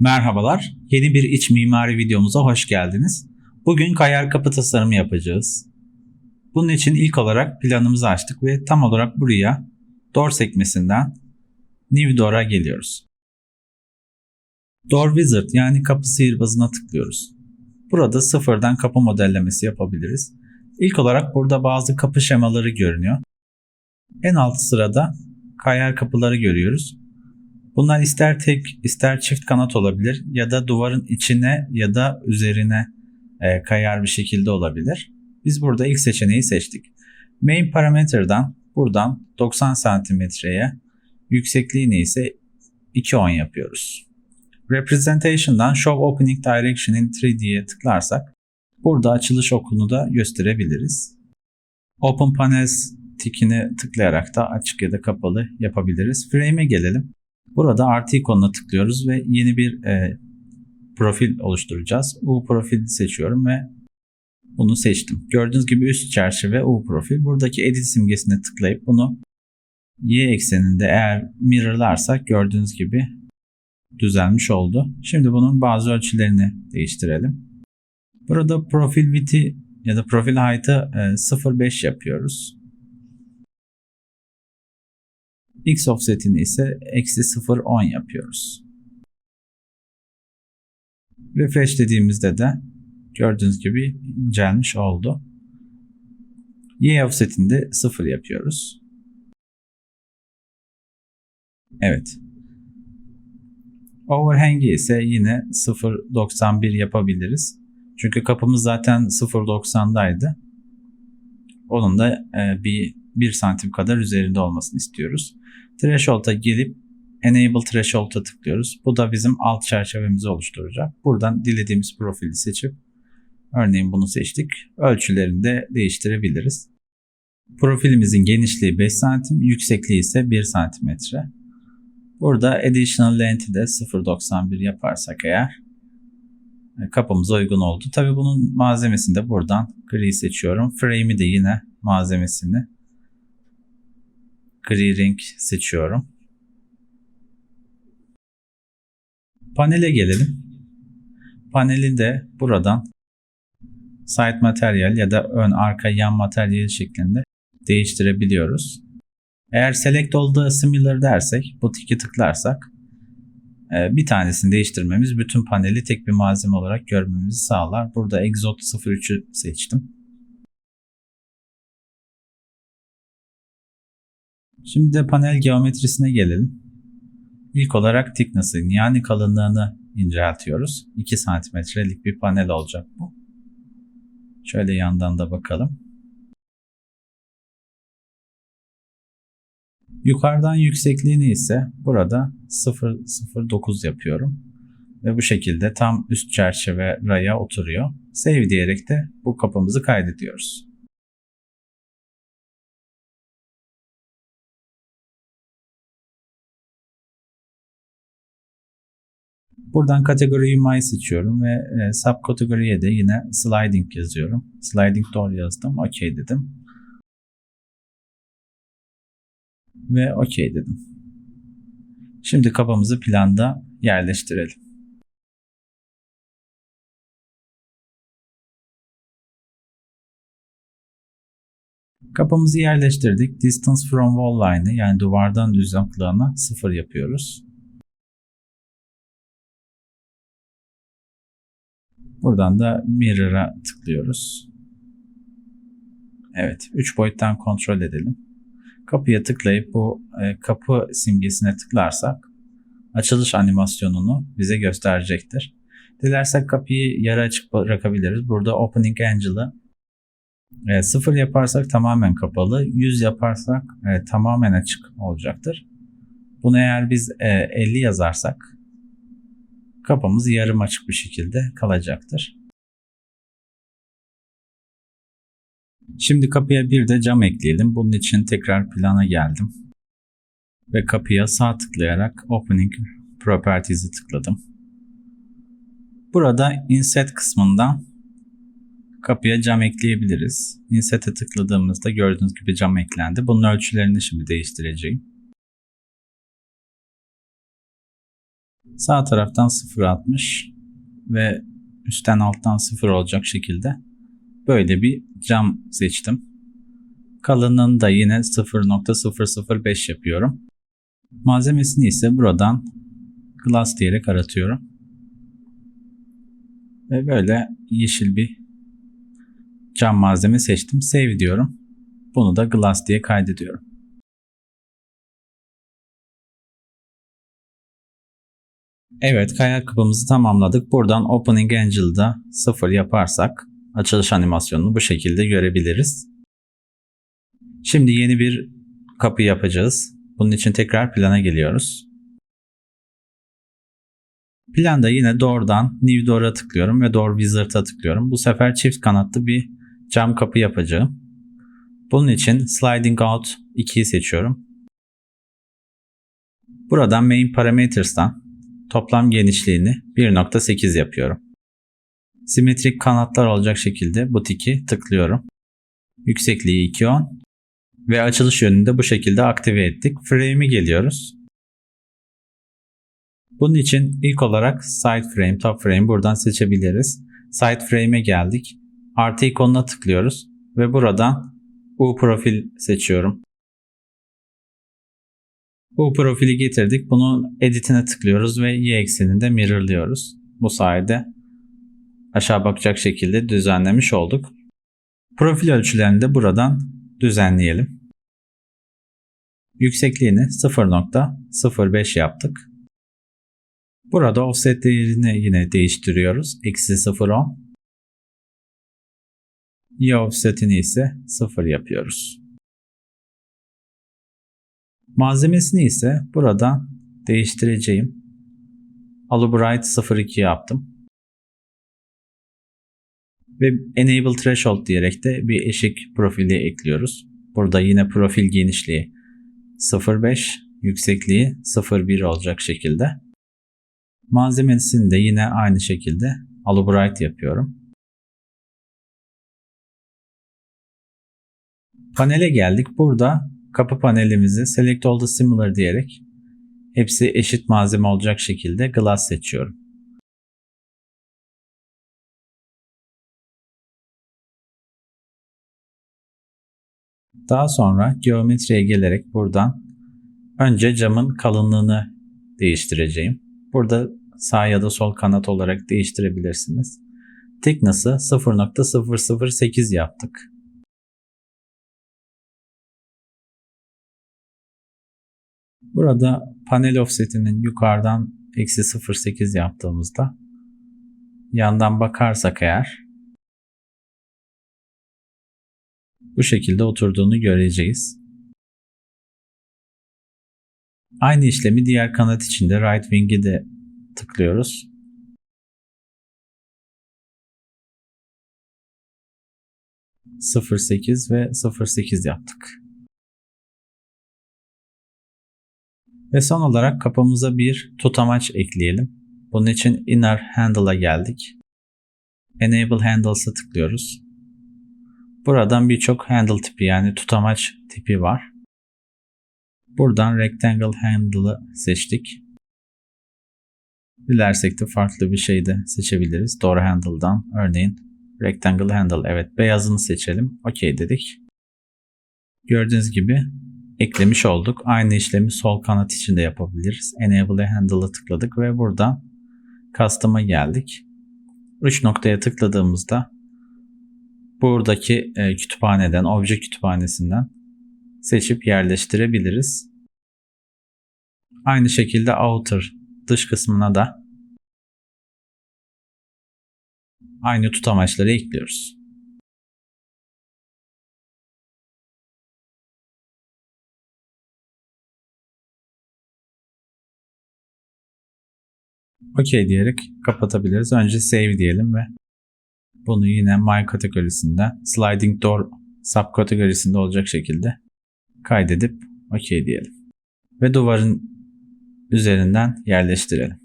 Merhabalar, yeni bir iç mimari videomuza hoş geldiniz. Bugün kayar kapı tasarımı yapacağız. Bunun için ilk olarak planımızı açtık ve tam olarak buraya door sekmesinden New Door'a geliyoruz. Door Wizard yani kapı sihirbazına tıklıyoruz. Burada sıfırdan kapı modellemesi yapabiliriz. İlk olarak burada bazı kapı şemaları görünüyor. En alt sırada kayar kapıları görüyoruz. Bunlar ister tek ister çift kanat olabilir ya da duvarın içine ya da üzerine e, kayar bir şekilde olabilir. Biz burada ilk seçeneği seçtik. Main parameter'dan buradan 90 santimetreye yüksekliğini ise 2.10 yapıyoruz. Representation'dan Show Opening Direction in 3D'ye tıklarsak burada açılış okunu da gösterebiliriz. Open Panels tikini tıklayarak da açık ya da kapalı yapabiliriz. Frame'e gelelim. Burada artı ikonuna tıklıyoruz ve yeni bir e, profil oluşturacağız. U profil seçiyorum ve bunu seçtim. Gördüğünüz gibi üst çerçeve U profil. Buradaki edit simgesine tıklayıp bunu Y ekseninde eğer mirrorlarsak gördüğünüz gibi düzelmiş oldu. Şimdi bunun bazı ölçülerini değiştirelim. Burada profil width'i ya da profil height'ı e, 0.5 yapıyoruz. X offset'ini ise eksi 0.10 yapıyoruz. Refresh dediğimizde de gördüğünüz gibi incelmiş oldu. Y offset'ini de 0 yapıyoruz. Evet. Overhang'i ise yine 0.91 yapabiliriz. Çünkü kapımız zaten 0.90'daydı. Onun da e, bir 1 santim kadar üzerinde olmasını istiyoruz. Threshold'a gelip Enable Threshold'a tıklıyoruz. Bu da bizim alt çerçevemizi oluşturacak. Buradan dilediğimiz profili seçip örneğin bunu seçtik. Ölçülerini de değiştirebiliriz. Profilimizin genişliği 5 santim, yüksekliği ise 1 santimetre. Burada Additional Length'i de 0.91 yaparsak eğer kapımıza uygun oldu. Tabi bunun malzemesini de buradan gri seçiyorum. Frame'i de yine malzemesini gri renk seçiyorum. Panele gelelim. Paneli de buradan side materyal ya da ön arka yan materyal şeklinde değiştirebiliyoruz. Eğer select oldu similar dersek bu tiki tıklarsak bir tanesini değiştirmemiz bütün paneli tek bir malzeme olarak görmemizi sağlar. Burada Exot 03'ü seçtim. Şimdi de panel geometrisine gelelim. İlk olarak thickness'ını yani kalınlığını inceltiyoruz. 2 santimetrelik bir panel olacak bu. Şöyle yandan da bakalım. Yukarıdan yüksekliğini ise burada 0.09 yapıyorum. Ve bu şekilde tam üst çerçeve raya oturuyor. Save diyerek de bu kapımızı kaydediyoruz. Buradan kategoriyi My seçiyorum ve e, subkategoriye de yine sliding yazıyorum. Sliding door yazdım. OK dedim. Ve OK dedim. Şimdi kapımızı planda yerleştirelim. Kapımızı yerleştirdik. Distance from wall line'ı yani duvardan uzaklığına sıfır yapıyoruz. Buradan da Mirror'a tıklıyoruz. Evet, 3 boyuttan kontrol edelim. Kapıya tıklayıp bu e, kapı simgesine tıklarsak açılış animasyonunu bize gösterecektir. Dilersek kapıyı yarı açık bırakabiliriz. Burada Opening Angel'ı e, 0 yaparsak tamamen kapalı, 100 yaparsak e, tamamen açık olacaktır. Bunu eğer biz e, 50 yazarsak kapımız yarım açık bir şekilde kalacaktır. Şimdi kapıya bir de cam ekleyelim. Bunun için tekrar plana geldim. Ve kapıya sağ tıklayarak Opening Properties'i tıkladım. Burada Inset kısmından kapıya cam ekleyebiliriz. Inset'e tıkladığımızda gördüğünüz gibi cam eklendi. Bunun ölçülerini şimdi değiştireceğim. Sağ taraftan 0.60 ve üstten alttan 0 olacak şekilde böyle bir cam seçtim. Kalınlığını da yine 0.005 yapıyorum. Malzemesini ise buradan glass diyerek aratıyorum. Ve böyle yeşil bir cam malzeme seçtim. Save diyorum. Bunu da glass diye kaydediyorum. Evet kayak kapımızı tamamladık. Buradan Opening Angel'da 0 yaparsak açılış animasyonunu bu şekilde görebiliriz. Şimdi yeni bir kapı yapacağız. Bunun için tekrar plana geliyoruz. Planda yine Door'dan New Door'a tıklıyorum ve Door Wizard'a tıklıyorum. Bu sefer çift kanatlı bir cam kapı yapacağım. Bunun için Sliding Out 2'yi seçiyorum. Buradan Main Parameters'tan toplam genişliğini 1.8 yapıyorum. Simetrik kanatlar olacak şekilde bu tiki tıklıyorum. Yüksekliği 2.10 ve açılış yönünü de bu şekilde aktive ettik. Frame'i geliyoruz. Bunun için ilk olarak side frame, top frame buradan seçebiliriz. Side frame'e geldik. Artı ikonuna tıklıyoruz ve buradan U profil seçiyorum. Bu profili getirdik. Bunun editine tıklıyoruz ve y ekseninde mirrorlıyoruz. Bu sayede aşağı bakacak şekilde düzenlemiş olduk. Profil ölçülerini de buradan düzenleyelim. Yüksekliğini 0.05 yaptık. Burada offset değerini yine değiştiriyoruz. Eksi 0.10. Y offsetini ise 0 yapıyoruz. Malzemesini ise buradan değiştireceğim. Alubright 02 yaptım. Ve Enable Threshold diyerek de bir eşik profili ekliyoruz. Burada yine profil genişliği 0.5, yüksekliği 0.1 olacak şekilde. Malzemesini de yine aynı şekilde Alubright yapıyorum. Panele geldik. Burada kapı panelimizi Select All the Similar diyerek hepsi eşit malzeme olacak şekilde glass seçiyorum. Daha sonra geometriye gelerek buradan önce camın kalınlığını değiştireceğim. Burada sağ ya da sol kanat olarak değiştirebilirsiniz. Thickness'ı 0.008 yaptık. Burada panel offsetinin yukarıdan eksi 0.8 yaptığımızda yandan bakarsak eğer bu şekilde oturduğunu göreceğiz. Aynı işlemi diğer kanat için de right wing'i de tıklıyoruz. .08 ve 0.8 yaptık. Ve son olarak kapımıza bir tutamaç ekleyelim. Bunun için Inner Handle'a geldik. Enable Handles'a tıklıyoruz. Buradan birçok handle tipi yani tutamaç tipi var. Buradan Rectangle Handle'ı seçtik. Dilersek de farklı bir şey de seçebiliriz. Door Handle'dan örneğin Rectangle Handle evet beyazını seçelim. OK dedik. Gördüğünüz gibi eklemiş olduk. Aynı işlemi sol kanat için de yapabiliriz. Enable Handle'a tıkladık ve buradan Custom'a geldik. 3 noktaya tıkladığımızda buradaki e, kütüphaneden, obje kütüphanesinden seçip yerleştirebiliriz. Aynı şekilde outer dış kısmına da aynı tutamaçları ekliyoruz. OK diyerek kapatabiliriz. Önce save diyelim ve bunu yine my kategorisinde sliding door subkategorisinde olacak şekilde kaydedip OK diyelim. Ve duvarın üzerinden yerleştirelim.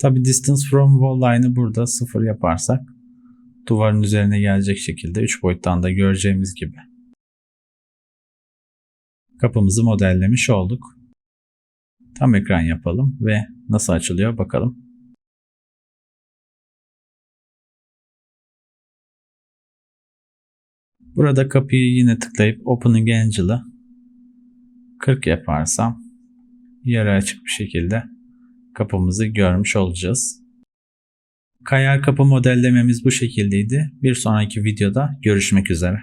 Tabi distance from wall line'ı burada sıfır yaparsak duvarın üzerine gelecek şekilde 3 boyuttan da göreceğimiz gibi Kapımızı modellemiş olduk. Tam ekran yapalım ve nasıl açılıyor bakalım. Burada kapıyı yine tıklayıp Opening Angel'ı 40 yaparsam yarı açık bir şekilde kapımızı görmüş olacağız. Kayar kapı modellememiz bu şekildeydi. Bir sonraki videoda görüşmek üzere.